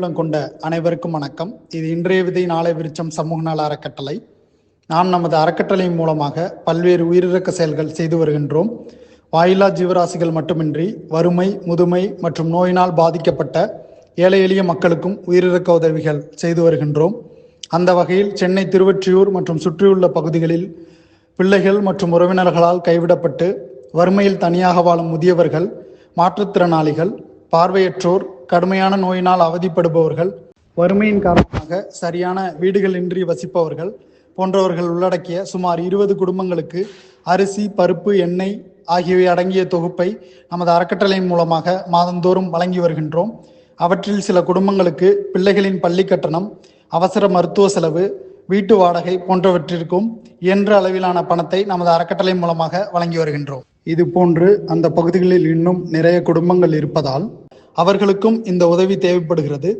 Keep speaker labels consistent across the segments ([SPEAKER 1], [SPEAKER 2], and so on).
[SPEAKER 1] உள்ளம் கொண்ட அனைவருக்கும் வணக்கம். இது இன்றைய விதை நாளை விருச்சம் சமூக நல அறக்கட்டளை. நாம் நமது அறக்கட்டளையின் மூலமாக பல்வேறு உயிரிழக்க செயல்கள் செய்து வருகின்றோம். வாயில்லா ஜீவராசிகள் மட்டுமின்றி வறுமை முதுமை மற்றும் நோயினால் பாதிக்கப்பட்ட ஏழை எளிய மக்களுக்கும் உயிரிழக்க உதவிகள் செய்து வருகின்றோம். அந்த வகையில் சென்னை திருவொற்றியூர் மற்றும் சுற்றியுள்ள பகுதிகளில் பிள்ளைகள் மற்றும் உறவினர்களால் கைவிடப்பட்டு வறுமையில் தனியாக வாழும் முதியவர்கள் மாற்றுத்திறனாளிகள் பார்வையற்றோர் கடுமையான நோயினால் அவதிப்படுபவர்கள் வறுமையின் காரணமாக சரியான வீடுகளின்றி வசிப்பவர்கள் போன்றவர்கள் உள்ளடக்கிய சுமார் இருபது குடும்பங்களுக்கு அரிசி பருப்பு எண்ணெய் ஆகியவை அடங்கிய தொகுப்பை நமது அறக்கட்டளையின் மூலமாக மாதந்தோறும் வழங்கி வருகின்றோம். அவற்றில் சில குடும்பங்களுக்கு பிள்ளைகளின் பள்ளி கட்டணம் அவசர மருத்துவ செலவு வீட்டு வாடகை போன்றவற்றிற்கும் இயன்ற அளவிலான பணத்தை நமது அறக்கட்டளை மூலமாக வழங்கி வருகின்றோம். இது போன்று அந்த பகுதிகளில் இன்னும் நிறைய குடும்பங்கள் இருப்பதால் அவர்களுக்கும் இந்த உதவி தேவைப்படுகிறது.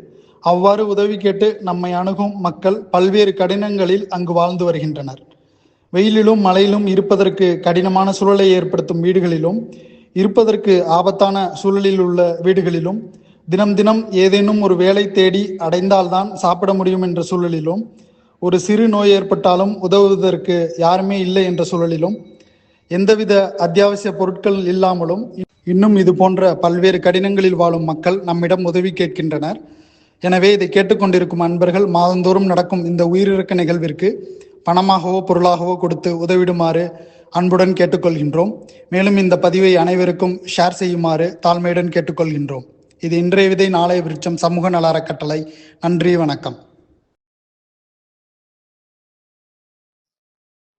[SPEAKER 1] அவ்வாறு உதவி கேட்டு நம்மை அணுகும் மக்கள் பல்வேறு கடினங்களில் அங்கு வாழ்ந்து வருகின்றனர். வெயிலிலும் மழையிலும் இருப்பதற்கு கடினமான சூழலை ஏற்படுத்தும் வீடுகளிலும் இருப்பதற்கு ஆபத்தான சூழலில் உள்ள வீடுகளிலும் தினம் தினம் ஏதேனும் ஒரு வேலை தேடி அடைந்தால்தான் சாப்பிட முடியும் என்ற சூழலிலும் ஒரு சிறு நோய் ஏற்பட்டாலும் உதவுவதற்கு யாருமே இல்லை என்ற சூழலிலும் எந்தவித அத்தியாவசிய பொருட்கள் இல்லாமலும் இன்னும் இது போன்ற பல்வேறு கடினங்களில் வாழும் மக்கள் நம்மிடம் உதவி கேட்கின்றனர். எனவே இதை கேட்டுக்கொண்டிருக்கும் அன்பர்கள் மாதந்தோறும் நடக்கும் இந்த உயிரிழக்க நிகழ்விற்கு பணமாகவோ பொருளாகவோ கொடுத்து உதவிடுமாறு அன்புடன் கேட்டுக்கொள்கின்றோம். மேலும் இந்த பதிவை அனைவருக்கும் ஷேர் செய்யுமாறு தாழ்மையுடன் கேட்டுக்கொள்கின்றோம். இது இன்றைய விதை நாளைய விருட்சம் சமூக நல அறக்கட்டளை நன்றி வணக்கம்.